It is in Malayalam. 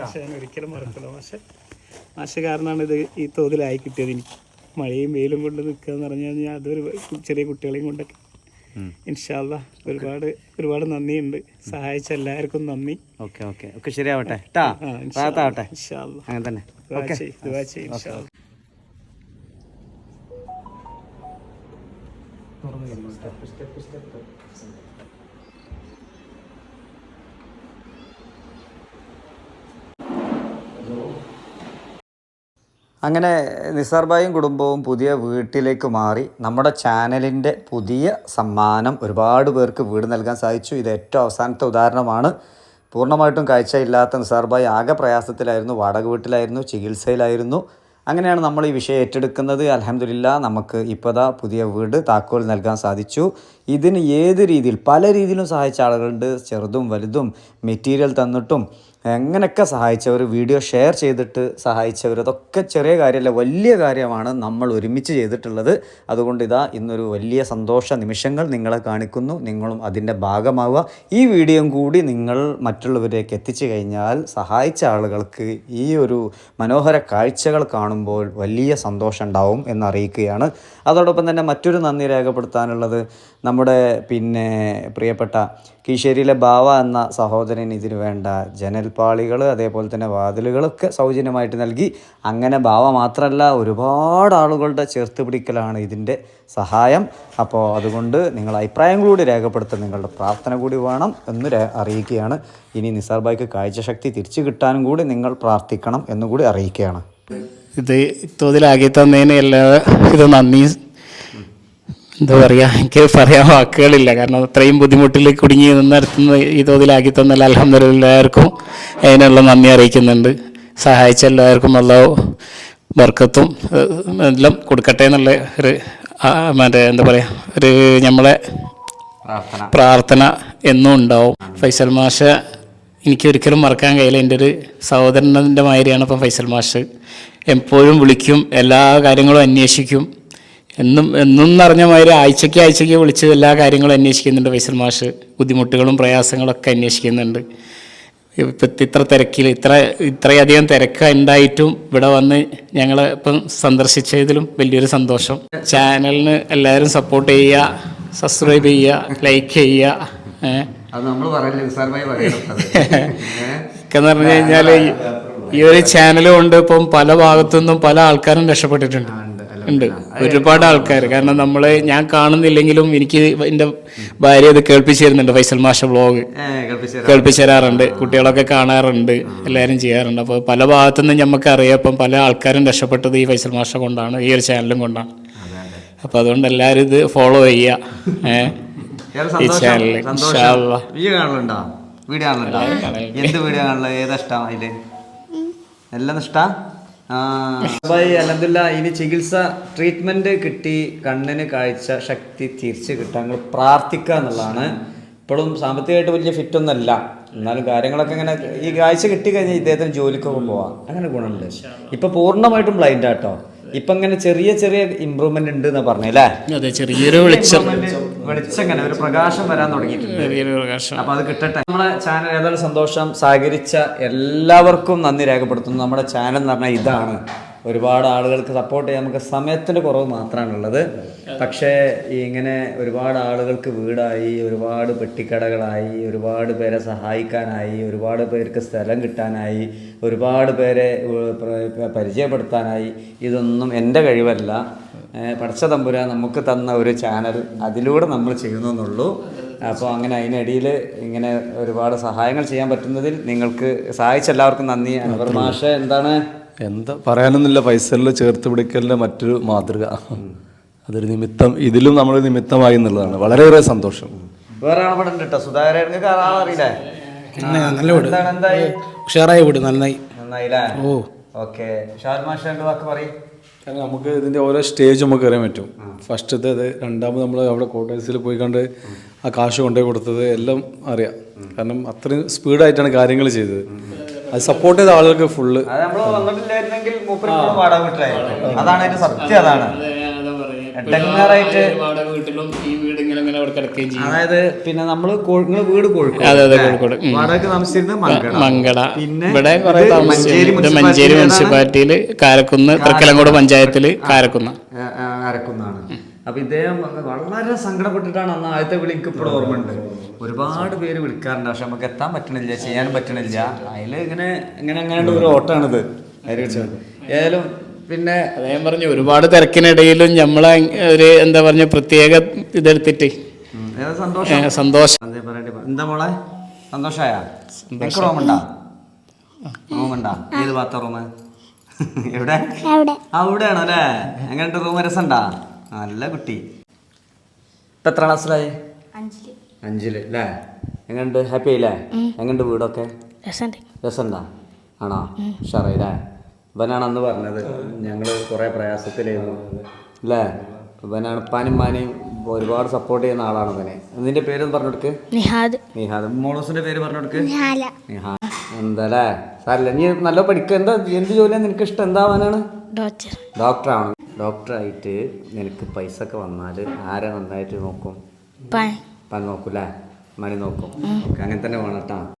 പക്ഷെ ഞാൻ ഒരിക്കലും മറക്കില്ല പക്ഷെ മാഷ കാരണമാണ് ഇത് ഈ തോതിലായി കിട്ടിയത് എനിക്ക് മഴയും വെയിലും കൊണ്ട് നിൽക്കുക എന്ന് പറഞ്ഞു കഴിഞ്ഞാൽ അതൊരു ചെറിയ കുട്ടികളെയും കൊണ്ടൊക്കെ. ഇൻഷാല്ല ഒരുപാട് ഒരുപാട് നന്ദിയുണ്ട്. സഹായിച്ച എല്ലാവർക്കും നന്ദി. Okay okay. ഒക്കെ ശരിയാവട്ടെ. ട്ടാ. ആ, ഇൻഷാ റാത്താവട്ടെ ഇൻഷാല്ല അങ്ങനെ തന്നെ. ദുആ ഓക്കെ ചെയ്യ്, ദുആ ചെയ്യ്, ഇൻഷാല്ലാ. അങ്ങനെ നിസാർബായും കുടുംബവും പുതിയ വീട്ടിലേക്ക് മാറി നമ്മുടെ ചാനലിന്റെ പുതിയ സമ്മാനം ഒരുപാട് പേർക്ക് വീട് നൽകാൻ സാധിച്ചു. ഇത് ഏറ്റവും അവസാനത്തെ ഉദാഹരണമാണ്. പൂർണമായിട്ടും കാഴ്ചയില്ലാത്ത നിസാർബായി ആകെ പ്രയാസത്തിലായിരുന്നു. വാടക വീട്ടിലായിരുന്നു ചികിത്സയിലായിരുന്നു. അങ്ങനെയാണ് നമ്മൾ ഈ വിഷയം ഏറ്റെടുക്കുന്നത്. അലഹമില്ല നമുക്ക് ഇപ്പോഴാ പുതിയ വീട് താക്കോൽ നൽകാൻ സാധിച്ചു. ഇതിന് ഏത് രീതിയിൽ പല രീതിയിലും സഹായിച്ച ആളുകളുണ്ട്. ചെറുതും വലുതും മെറ്റീരിയൽ തന്നിട്ടും എങ്ങനെയൊക്കെ സഹായിച്ചവർ വീഡിയോ ഷെയർ ചെയ്തിട്ട് സഹായിച്ചവർ അതൊക്കെ ചെറിയ കാര്യമല്ല വലിയ കാര്യമാണ് നമ്മൾ ഒരുമിച്ച് ചെയ്തിട്ടുള്ളത്. അതുകൊണ്ട് ഇതാ ഇന്നൊരു വലിയ സന്തോഷ നിമിഷങ്ങൾ നിങ്ങളെ കാണിക്കുന്നു. നിങ്ങളും അതിന്റെ ഭാഗമാവുക. ഈ വീഡിയോയും കൂടി നിങ്ങൾ മറ്റുള്ളവരേക്ക് എത്തിച്ചു കഴിഞ്ഞാൽ സഹായിച്ച ആളുകൾക്ക് ഈ ഒരു മനോഹര കാഴ്ചകൾ കാണുമ്പോൾ വലിയ സന്തോഷം ഉണ്ടാവും എന്നറിയിക്കുകയാണ്. അതോടൊപ്പം തന്നെ മറ്റൊരു നന്ദി രേഖപ്പെടുത്താനുള്ളത് നമ്മുടെ പിന്നെ പ്രിയപ്പെട്ട കീശേരിയിലെ ബാവ എന്ന സഹോദരൻ ഇതിന് വേണ്ട ജനൽപാളികൾ അതേപോലെ തന്നെ വാതിലുകളൊക്കെ സൗജന്യമായിട്ട് നൽകി. അങ്ങനെ ബാവ മാത്രമല്ല ഒരുപാട് ആളുകളുടെ ചേർത്ത് പിടിക്കലാണ് ഇതിന്റെ സഹായം. അപ്പോൾ അതുകൊണ്ട് നിങ്ങൾ അഭിപ്രായം കൂടി രേഖപ്പെടുത്താൻ നിങ്ങളുടെ പ്രാർത്ഥന കൂടി വേണം എന്ന് അറിയിക്കുകയാണ്. ഇനി നിസാർ ബായിക്ക് കാഴ്ചശക്തി തിരിച്ചു കിട്ടാനും കൂടി നിങ്ങൾ പ്രാർത്ഥിക്കണം എന്നുകൂടി അറിയിക്കുകയാണ്. ഇത് തോതിലാക്കി തന്നതിന് എല്ലാ ഇത് നന്ദി എന്താ പറയുക എനിക്ക് പറയാൻ വാക്കുകളില്ല. കാരണം അത്രയും ബുദ്ധിമുട്ടിൽ കുടുങ്ങി നിന്നിടത്തുനിന്ന് ഈ തോതിലാക്കി തന്ന അലഹമ്മദ് എല്ലാവർക്കും അതിനുള്ള നന്ദി അറിയിക്കുന്നുണ്ട്. സഹായിച്ച എല്ലാവർക്കും നല്ല വർക്കത്തും എല്ലാം കൊടുക്കട്ടെ എന്നുള്ള ഒരു മറ്റേ എന്താ പറയുക ഒരു നമ്മളെ പ്രാർത്ഥന എന്നും ഉണ്ടാവും. ഫൈസൽ മാഷ എനിക്ക് ഒരിക്കലും മറക്കാൻ കഴിയില്ല. എന്റെ ഒരു സഹോദരന്റെ മാതിരിയാണ് ഇപ്പം ഫൈസൽ മാഷ്. എപ്പോഴും വിളിക്കും എല്ലാ കാര്യങ്ങളും അന്വേഷിക്കും. എന്നും എന്നും നിറഞ്ഞ മാതിരി ആഴ്ചയ്ക്ക് ആഴ്ചയ്ക്ക് വിളിച്ച് എല്ലാ കാര്യങ്ങളും അന്വേഷിക്കുന്നുണ്ട്. ഫൈസൽ മാഷ് ബുദ്ധിമുട്ടുകളും പ്രയാസങ്ങളൊക്കെ അന്വേഷിക്കുന്നുണ്ട്. ഇപ്പം ഇത്ര തിരക്കിൽ ഇത്ര ഇത്രയധികം തിരക്ക് ഉണ്ടായിട്ടും ഇവിടെ വന്ന് ഞങ്ങളെ ഇപ്പം സന്ദർശിച്ചതിലും വലിയൊരു സന്തോഷം. ചാനലിന് എല്ലാവരും സപ്പോർട്ട് ചെയ്യുക സബ്സ്ക്രൈബ് ചെയ്യുക ലൈക്ക് ചെയ്യുക എന്ന് പറഞ്ഞു കഴിഞ്ഞാൽ ഈ ഒരു ചാനൽ കൊണ്ട് ഇപ്പം പല ഭാഗത്തു നിന്നും പല ആൾക്കാരും രക്ഷപ്പെട്ടിട്ടുണ്ട്. ഉണ്ട്. ഒരുപാട് ആൾക്കാർ കാരണം നമ്മൾ ഞാൻ കാണുന്നില്ലെങ്കിലും എനിക്ക് എന്റെ ഭാര്യ ഇത് കേൾപ്പിച്ചു തരുന്നുണ്ട് ഫൈസൽ മാഷ വ്ളോഗ് കേൾപ്പിച്ചു തരാറുണ്ട്. കുട്ടികളൊക്കെ കാണാറുണ്ട്. എല്ലാവരും ചെയ്യാറുണ്ട്. അപ്പോൾ പല ഭാഗത്തുനിന്നും നമുക്ക് അറിയാം ഇപ്പം പല ആൾക്കാരും രക്ഷപ്പെട്ടത് ഈ ഫൈസൽ മാഷ കൊണ്ടാണ് ഈ ഒരു ചാനലും കൊണ്ടാണ്. അപ്പോൾ അതുകൊണ്ട് എല്ലാവരും ഇത് ഫോളോ ചെയ്യുക ഈ ചാനലിൽ വീഡിയോ കാണലുണ്ടോ? വീഡിയോ കാണലുണ്ടോ? എന്ത് വീഡിയോ കാണുള്ളത് ഏതാ ഇഷ്ടം അതിൽ? എല്ലാം ഇഷ്ടാ? അലഹദില്ല ഇനി ചികിത്സ ട്രീറ്റ്മെന്റ് കിട്ടി കണ്ണിന് കാഴ്ച ശക്തി തിരിച്ച് കിട്ടാൻ നിങ്ങൾ പ്രാർത്ഥിക്കുക എന്നുള്ളതാണ്. ഇപ്പോഴും സാമ്പത്തികമായിട്ട് വലിയ ഫിറ്റ് ഒന്നല്ല എന്നാലും കാര്യങ്ങളൊക്കെ ഇങ്ങനെ ഈ കാഴ്ച കിട്ടി കഴിഞ്ഞാൽ ഇദ്ദേഹത്തിന് ജോലിക്കൊക്കെ പോവാം. അങ്ങനെ ഗുണമുണ്ട്. ഇപ്പൊ പൂർണമായിട്ടും ബ്ലൈൻഡ് ആട്ടോ ഇപ്പൊ ഇങ്ങനെ ചെറിയ ചെറിയ ഇമ്പ്രൂവ്മെന്റ് ഉണ്ട് എന്ന് പറഞ്ഞല്ലേ ചെറിയൊരു വെളിച്ചം വെളിച്ചം ഒരു പ്രകാശം വരാൻ തുടങ്ങിയിട്ടുണ്ട്. അപ്പൊ അത് കിട്ടട്ടെ. നമ്മളെ ചാനൽ ഏതായാലും സന്തോഷം. സഹകരിച്ച എല്ലാവർക്കും നന്ദി രേഖപ്പെടുത്തുന്നു. നമ്മുടെ ചാനൽ എന്ന് പറഞ്ഞാൽ ഇതാണ്. ഒരുപാട് ആളുകൾക്ക് സപ്പോർട്ട് ചെയ്യാൻ നമുക്ക് സമയത്തിന്റെ കുറവ് മാത്രമാണുള്ളത്. പക്ഷേ ഇങ്ങനെ ഒരുപാട് ആളുകൾക്ക് വീടായി ഒരുപാട് പെട്ടിക്കടകളായി ഒരുപാട് പേരെ സഹായിക്കാനായി ഒരുപാട് പേർക്ക് സ്ഥലം കിട്ടാനായി ഒരുപാട് പേരെ പരിചയപ്പെടുത്താനായി ഇതൊന്നും എന്റെ കഴിവല്ല. ഏഹ് പടച്ച തമ്പുര നമുക്ക് തന്ന ഒരു ചാനൽ അതിലൂടെ നമ്മൾ ചെയ്യുന്നെന്നുള്ളൂ അപ്പോൾ അങ്ങനെ അതിനിടയിൽ ഇങ്ങനെ ഒരുപാട് സഹായങ്ങൾ ചെയ്യാൻ പറ്റുന്നതിൽ നിങ്ങൾക്ക് സഹായിച്ച എല്ലാവർക്കും നന്ദി. അനവർ മാഷ എന്താണ്? എന്താ പറയാനൊന്നുമില്ല ഫൈസലിൽ ചേർത്ത് പിടിക്കലിന്റെ മറ്റൊരു മാതൃക. അതൊരു നിമിത്തം ഇതിലും നമ്മൾ നിമിത്തമായി എന്നുള്ളതാണ്. വളരെയേറെ സന്തോഷം. വേറെ ആളെ പടം കേട്ടോ സുധാകരൻ നല്ല വീട്. ഉഷാറായ വീട് നന്നായി. നന്നായില്ലേ ഓക്കെ. ഷാർ മാഷ് രണ്ട് വാക്ക് പറയും. കാരണം നമുക്ക് ഇതിന്റെ ഓരോ സ്റ്റേജ് നമുക്ക് അറിയാൻ പറ്റും. ഫസ്റ്റത്തെ അത് രണ്ടാമത് നമ്മൾ അവിടെ ക്വാർട്ടേഴ്സിൽ പോയി കണ്ട് ആ കാശ് കൊണ്ടുപോയി കൊടുത്തത് എല്ലാം അറിയാം. കാരണം അത്രയും സ്പീഡായിട്ടാണ് കാര്യങ്ങൾ ചെയ്തത്. അത് സപ്പോർട്ട് ചെയ്ത ആളുകൾക്ക് ഫുള്ള് അതാണ് അതിന്റെ സത്യം അതാണ്. എടങ്ങാറായിട്ട് വീട്ടിലും ഈ വീട് ഇങ്ങനെ ഇങ്ങനെ അവിടെ കിടക്കുകയും ചെയ്യും. അതായത് പിന്നെ നമ്മൾ നിങ്ങൾ വീട് കോഴിക്കോട്. അതെ, അതെ? കോഴിക്കോട്. വാടക താമസിച്ചിരുന്നത് മങ്കട. മങ്കട. പിന്നെ ഇവിടെ കുറെ ഇത് മഞ്ചേരി മുനിസിപ്പാലിറ്റിയിൽ കാരക്കുന്ന് തൃക്കലങ്കോട് പഞ്ചായത്തിൽ കാരക്കുന്ന്. അരക്കുന്നാണ് അപ്പൊ ഇദ്ദേഹം വളരെ സങ്കടപ്പെട്ടിട്ടാണ് അന്ന് ആദ്യത്തെ വിളി എനിക്ക് ഇപ്പോഴും ഓർമ്മയുണ്ട്. ഒരുപാട് പേര് വിളിക്കാറുണ്ട്. പക്ഷെ നമുക്ക് എത്താൻ പറ്റണില്ല ചെയ്യാനും പറ്റണില്ല. അതിൽ ഇങ്ങനെ ഇങ്ങനെ അങ്ങനെ ഒരു ഓട്ടാണിത് ഏതായാലും പിന്നെ അദ്ദേഹം പറഞ്ഞു ഒരുപാട് തിരക്കിനിടയിലും നമ്മളെ ഒരു എന്താ പറഞ്ഞ പ്രത്യേക ഇതെടുത്തിട്ട്. സന്തോഷം? എന്താ മോളെ? സന്തോഷായ? എനിക്ക് റൂമുണ്ടാ? റൂമുണ്ടാ? ഏത് ഭാഗത്ത റൂം എവിടെ? അവിടെയാണോ അല്ലേ? എങ്ങനെയുണ്ട് റൂം രസമുണ്ടാ? നല്ല കുട്ടി. ഇപ്പൊ എത്ര ക്ലാസ്സിലായി? അഞ്ചിൽ. അല്ലേ? എങ്ങനെയുണ്ട്? ഹാപ്പി ആയില്ലേ? എങ്ങനെയുണ്ട് വീടൊക്കെ? രസണ്ടാ. രസമുണ്ടാ? ആണോ? ഉഷാറായില്ലേ ഇവനാണ് അന്ന് പറഞ്ഞത്. ഞങ്ങൾ കുറേ പ്രയാസത്തിലായിരുന്നു. അല്ലേ? ഇവനാണ് ഉപ്പാനും മാനയും ഒരുപാട് സപ്പോർട്ട് ചെയ്യുന്ന ആളാണ് ഇവനെ. നിന്റെ പേരൊന്ന് പറഞ്ഞെടുക്ക് കൊടുക്ക് നിഹാദ്. നിഹാദ്. മോളൂസിന്റെ പേര് പറഞ്ഞെടുക്ക് കൊടുക്ക് നിഹാല. നിഹാ എന്തല്ലേ? സാറില്ല നീ നല്ല പഠിക്കുക എന്താ എന്ത് ജോലിയാണ് നിനക്ക് ഇഷ്ടം എന്താവാനാണ് ഡോക്ടർ ഡോക്ടറാണ് ഡോക്ടറായിട്ട് നിനക്ക് പൈസ ഒക്കെ വന്നാൽ ആരെ നന്നായിട്ട് നോക്കും? പാൻ പൻ നോക്കൂലേ മണി നോക്കും. ഓക്കെ അങ്ങനെ തന്നെ വേണം കേട്ടോ.